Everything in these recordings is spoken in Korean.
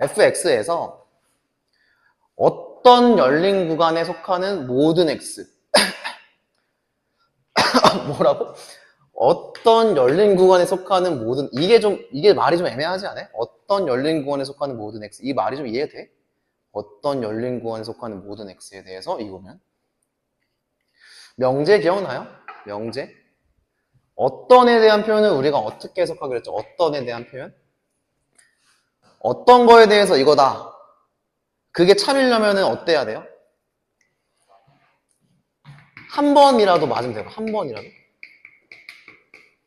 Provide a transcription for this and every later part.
fx에서 어떤 열린 구간에 속하는 모든 x 뭐라고? 어떤 열린 구간에 속하는 모든 이게 좀 이게 말이 좀 애매하지 않아요? 어떤 열린 구간에 속하는 모든 x 이 말이 좀 이해돼? 어떤 열린 구간에 속하는 모든 x에 대해서 이거면 명제 기억나요? 명제 어떤에 대한 표현을 우리가 어떻게 해석하기로 했죠? 어떤에 대한 표현? 어떤 거에 대해서 이거다. 그게 참이려면 어때야 돼요? 한 번이라도 맞으면 돼요. 한 번이라도.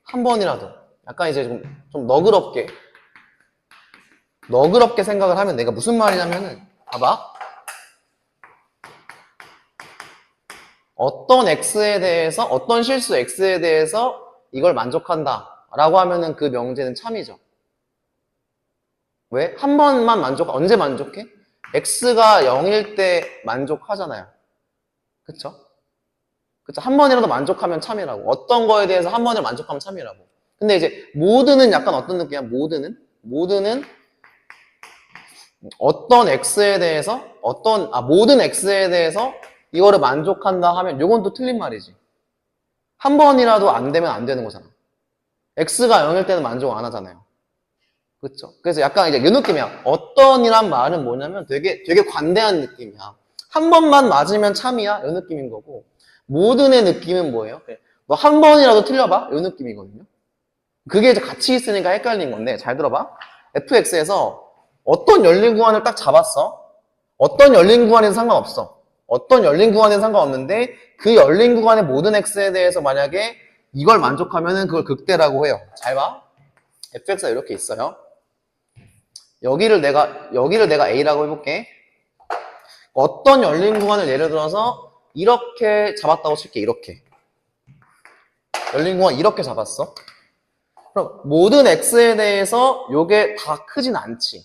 한 번이라도. 약간 이제 좀, 좀 너그럽게, 너그럽게 생각을 하면 내가 무슨 말이냐면은, 봐봐. 어떤 X에 대해서, 어떤 실수 X에 대해서 이걸 만족한다. 라고 하면은 그 명제는 참이죠. 왜? 한 번만 만족, 언제 만족해? X가 0일 때 만족하잖아요. 그쵸? 그쵸? 한 번이라도 만족하면 참이라고. 어떤 거에 대해서 한 번에 만족하면 참이라고. 근데 이제 모드는 약간 어떤 느낌이야? 모드는? 모드는 어떤 X에 대해서, 어떤, 아, 모든 X에 대해서 이거를 만족한다 하면 이건 또 틀린 말이지. 한 번이라도 안 되면 안 되는 거잖아. X가 0일 때는 만족 안 하잖아요. 그렇죠? 그래서 약간 이제 이 느낌이야. 어떤이란 말은 뭐냐면 되게 되게 관대한 느낌이야. 한 번만 맞으면 참이야. 이 느낌인 거고. 모든의 느낌은 뭐예요? 너한 번이라도 틀려봐. 이 느낌이거든요. 그게 이제 같이 있으니까 헷갈린 건데 잘 들어봐. fx에서 어떤 열린 구간을 딱 잡았어. 어떤 열린 구간에는 상관없어. 어떤 열린 구간에는 상관없는데 그 열린 구간의 모든 x에 대해서 만약에 이걸 만족하면은 그걸 극대라고 해요. 잘 봐. fx가 이렇게 있어요. 여기를 내가 여기를 내가 a라고 해볼게. 어떤 열린 구간을 예를 들어서 이렇게 잡았다고 칠게 이렇게 열린 구간 이렇게 잡았어. 그럼 모든 x에 대해서 요게 다 크진 않지.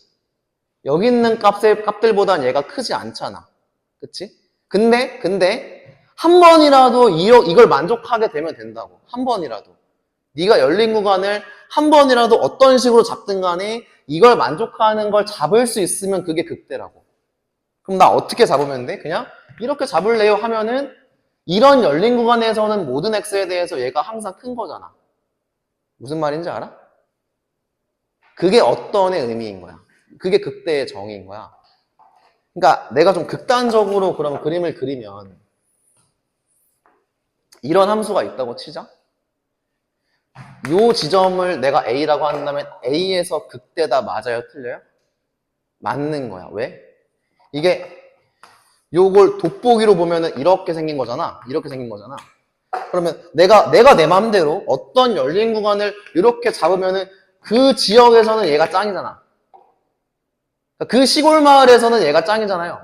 여기 있는 값의 값들보단 얘가 크지 않잖아. 그치? 근데 근데 한 번이라도 이, 이걸 만족하게 되면 된다고. 한 번이라도. 네가 열린 구간을 한 번이라도 어떤 식으로 잡든 간에 이걸 만족하는 걸 잡을 수 있으면 그게 극대라고. 그럼 나 어떻게 잡으면 돼? 그냥 이렇게 잡을래요 하면은 이런 열린 구간에서는 모든 x에 대해서 얘가 항상 큰 거잖아. 무슨 말인지 알아? 그게 어떤의 의미인 거야. 그게 극대의 정의인 거야. 그러니까 내가 좀 극단적으로 그럼 그림을 그리면 이런 함수가 있다고 치자. 요 지점을 내가 A라고 한다면 A에서 극대다 맞아요? 틀려요? 맞는 거야. 왜? 이게 요걸 돋보기로 보면은 이렇게 생긴 거잖아. 이렇게 생긴 거잖아. 그러면 내가 내가 내 마음대로 어떤 열린 구간을 이렇게 잡으면은 그 지역에서는 얘가 짱이잖아. 그 시골 마을에서는 얘가 짱이잖아요.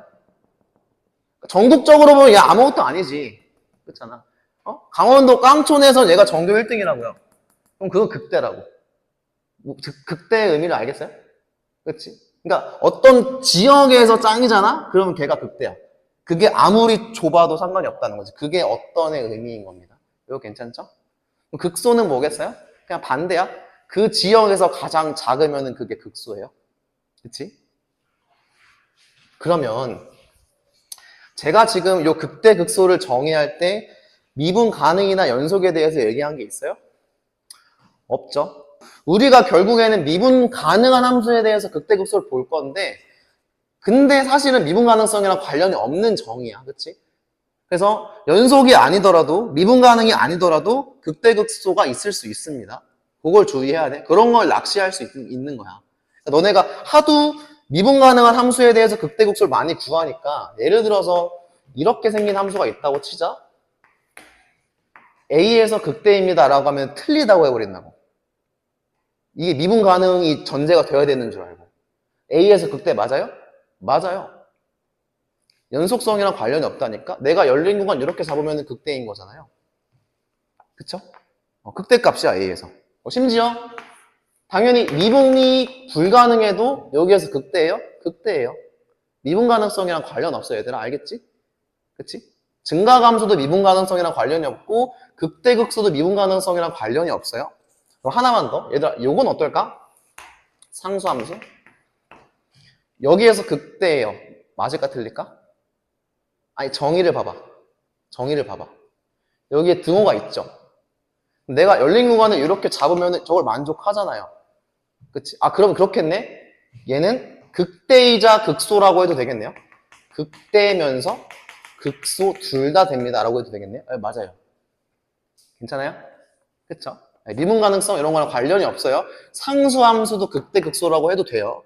전국적으로 보면 얘 아무것도 아니지. 그렇잖아. 어? 강원도 깡촌에서 얘가 전교 1등이라고요. 그럼 그건 극대라고. 뭐, 즉, 극대의 의미를 알겠어요? 그렇지? 그러니까 어떤 지역에서 짱이잖아? 그러면 걔가 극대야. 그게 아무리 좁아도 상관이 없다는 거지. 그게 어떤의 의미인 겁니다. 이거 괜찮죠? 극소는 뭐겠어요? 그냥 반대야. 그 지역에서 가장 작으면 그게 극소예요. 그치? 그러면 제가 지금 요 극대 극소를 정의할 때 미분 가능이나 연속에 대해서 얘기한 게 있어요? 없죠. 우리가 결국에는 미분 가능한 함수에 대해서 극대 극소를 볼 건데 근데 사실은 미분 가능성이랑 관련이 없는 정의야. 그치? 그래서 연속이 아니더라도 미분 가능이 아니더라도 극대 극소가 있을 수 있습니다. 그걸 주의해야 돼. 그런 걸 낚시할 수 있, 는 거야. 너네가 하도 미분 가능한 함수에 대해서 극대 극소를 많이 구하니까 예를 들어서 이렇게 생긴 함수가 있다고 치자. A에서 극대입니다 라고 하면 틀리다고 해버린다고. 이게 미분 가능이 전제가 되어야 되는 줄 알고. A에서 극대 맞아요? 맞아요. 연속성이랑 관련이 없다니까? 내가 열린 구간 이렇게 잡으면 극대인 거잖아요. 그쵸? 어, 극대 값이야, A에서. 어, 심지어, 당연히 미분이 불가능해도 여기에서 극대예요? 극대예요. 미분 가능성이랑 관련 없어, 얘들아. 알겠지? 그치? 증가감수도 미분 가능성이랑 관련이 없고, 극대극소도 미분 가능성이랑 관련이 없어요. 그럼 하나만 더. 얘들아, 요건 어떨까? 상수함수. 여기에서 극대예요. 맞을까 틀릴까? 아니 정의를 봐봐. 정의를 봐봐. 여기에 등호가 있죠. 내가 열린 구간을 이렇게 잡으면 저걸 만족하잖아요. 그치? 아 그럼 그렇겠네? 얘는 극대이자 극소라고 해도 되겠네요. 극대면서 극소 둘 다 됩니다. 라고 해도 되겠네요. 네, 맞아요. 괜찮아요? 그쵸? 네, 미분 가능성 이런 거랑 관련이 없어요. 상수함수도 극대 극소라고 해도 돼요.